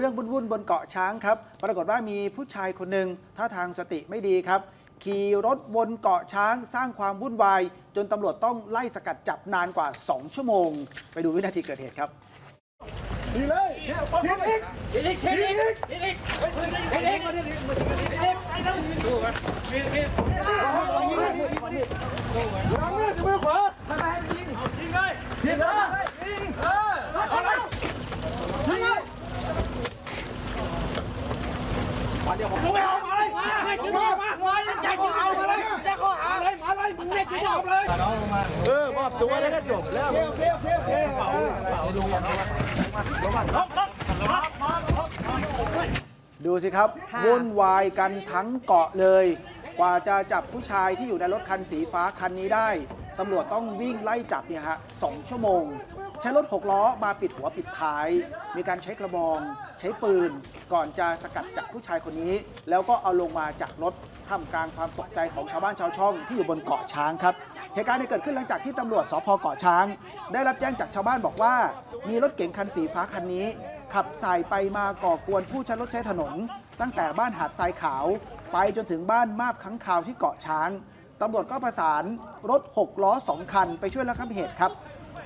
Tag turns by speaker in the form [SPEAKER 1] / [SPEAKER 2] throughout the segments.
[SPEAKER 1] เรื่องวุ่นๆบนเกาะช้างครับ ปรากฏว่ามีผู้ชายคนหนึ่งท่าทางสติไม่ดีครับ ขี่รถบนเกาะช้างสร้างความวุ่นวาย จนตำรวจต้องไล่สกัดจับนานกว่า 2 ชั่วโมง ไปดูวินาทีเกิดเหตุครับ
[SPEAKER 2] ทีเลยทีอีก
[SPEAKER 3] อีกทีอีกทีอีกทีอีกทีอีก
[SPEAKER 2] วางมือมือขวาทีเลยเอาเลยทีเลย
[SPEAKER 3] มึงไม่เอามา เลยไม่จะเอามาอยากจะเอามาเลยจะข้อหาเลยมาเลยมึงเน็ตจะเอาเลย
[SPEAKER 2] เออมอบตัวแล้วก็จบแล้ว
[SPEAKER 1] ดูสิครับ
[SPEAKER 4] ค่ะ
[SPEAKER 1] วุ่นวายกันทั้งเกาะเลย กว่าจะจับผู้ชายที่อยู่ในรถคันสีฟ้าคันนี้ได้ตำรวจต้องวิ่งไล่จับเนี่ยฮะสองชั่วโมง ใช้รถหกล้อมาปิดหัวปิดท้าย มีการใช้กระบอง ใช้ปืน ก่อนจะสกัดจับผู้ชายคนนี้ แล้วก็เอาลงมาจากรถท่ามกลางความตกใจของชาวบ้านชาวช่องที่อยู่บนเกาะช้างครับเหตุการณ์นี้เกิดขึ้นหลังจากที่ตำรวจสพเกาะช้าง ได้รับแจ้งจากชาวบ้านบอกว่า มีรถเก๋งคันสีฟ้าคันนี้ ขับสายไปมาก่อกวนผู้ใช้รถใช้ถนน ตั้งแต่บ้านหาดทรายขาว ไปจนถึงบ้านมาบขังคาวที่เกาะช้างตำรวจก็ประสานรถ 6 ล้อ 2 คัน ไปช่วยระงับเหตุครับ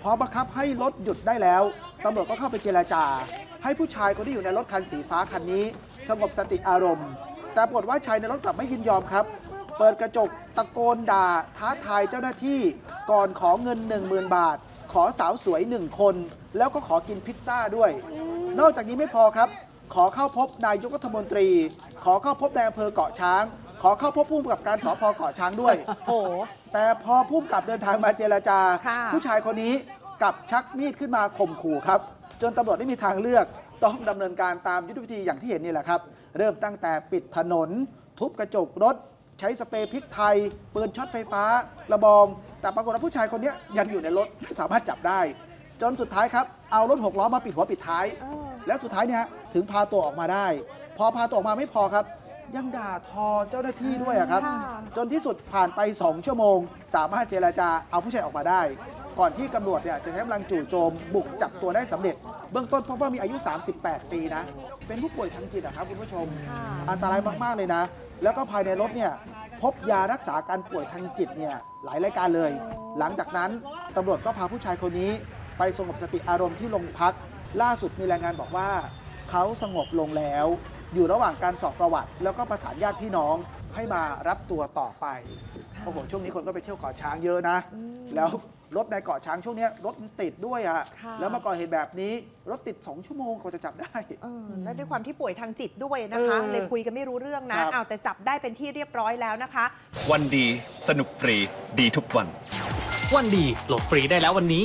[SPEAKER 1] พอบังคับให้รถหยุดได้แล้วตำรวจก็เข้าไปเจรจา ให้ผู้ชายคนที่อยู่ในรถคันสีฟ้าคันนี้ สงบสติอารมณ์ แต่ปรากฏว่าชายในรถกลับไม่ยินยอมครับ เปิดกระจกตะโกนด่า ท้าทายเจ้าหน้าที่ ก่อนขอเงิน 10,000 บาท ขอสาวสวยหนึ่งคน แล้วก็ขอกินพิซซ่าด้วย นอกจากนี้ไม่พอครับ ขอเข้าพบนายกรัฐมนตรี ขอเข้าพบนายอำเภอเกาะช้าง ขอเข้าพบผู้กำกับการสพเกาะช้างด้วย
[SPEAKER 4] โห
[SPEAKER 1] แต่พอผู้กำกับเดินทางมาเจรจา
[SPEAKER 4] ค่ะ
[SPEAKER 1] ผู้ชายคนนี้กลับชักมีดขึ้นมาข่มขู่ครับ จนตำรวจไม่มีทางเลือก ต้องดำเนินการตามยุทธวิธีอย่างที่เห็นนี่แหละครับ เริ่มตั้งแต่ปิดถนน ทุบกระจกรถ ใช้สเปรย์พริกไทย ปืนช็อตไฟฟ้า ระบองแต่ปรากฏว่าผู้ชายคนนี้ยังอยู่ในรถสามารถจับได้ จนสุดท้ายครับเอารถหกล้อมาปิดหัวปิดท้าย
[SPEAKER 4] เออ
[SPEAKER 1] แล้วสุดท้ายเนี่ยฮะถึงพาตัวออกมาได้ พอพาตัวออกมาไม่พอครับ ยังด่าทอเจ้าหน้าที่ด้วยอะครับ
[SPEAKER 4] ค่ะ
[SPEAKER 1] จนที่สุดผ่านไป 2 ชั่วโมง สามารถเจราจาเอาผู้ชายออกมาได้ ก่อนที่ตำรวจเนี่ยจะใช้กำลังจู่โจมบุกจับตัวได้สำเร็จ เบื้องต้นพบว่ามีอายุ 38 ปีนะ เป็นผู้ป่วยทางจิตอะครับคุณผู้ชม
[SPEAKER 4] ค่ะ
[SPEAKER 1] อันตรายมาก ๆ เลยนะ แล้วก็ภายในรถเนี่ยพบยารักษาการป่วยทางจิตเนี่ยหลายรายการเลย หลังจากนั้นตำรวจก็พาผู้ชายคนนี้ ไปสงบสติอารมณ์ที่โรงพัก ล่าสุดมีรายงานบอกว่า เขาสงบลงแล้ว อยู่ระหว่างการสอบประวัติ แล้วก็ประสานญาติพี่น้องให้มารับตัวต่อไปโอ้โหช่วงนี้คนก็ไปเที่ยวเกาะช้างเยอะนะ แล้วรถในเกาะช้างช่วงเนี้ยรถมันติดด้วยอะ
[SPEAKER 4] ค่ะ
[SPEAKER 1] แล้วมาก่อเหตุแบบนี้รถติด 2 ชั่วโมงกว่าจะจับได้
[SPEAKER 4] เออและด้วยความที่ป่วยทางจิตด้วยนะคะ
[SPEAKER 1] เออ
[SPEAKER 4] เลยคุยกันไม่รู้เรื่องนะครับ เอาแต่จับได้เป็นที่เรียบร้อยแล้วนะคะ
[SPEAKER 5] วันดี สนุกฟรี ดีทุกวัน
[SPEAKER 6] วันดีโหลดฟรีได้แล้ววันนี้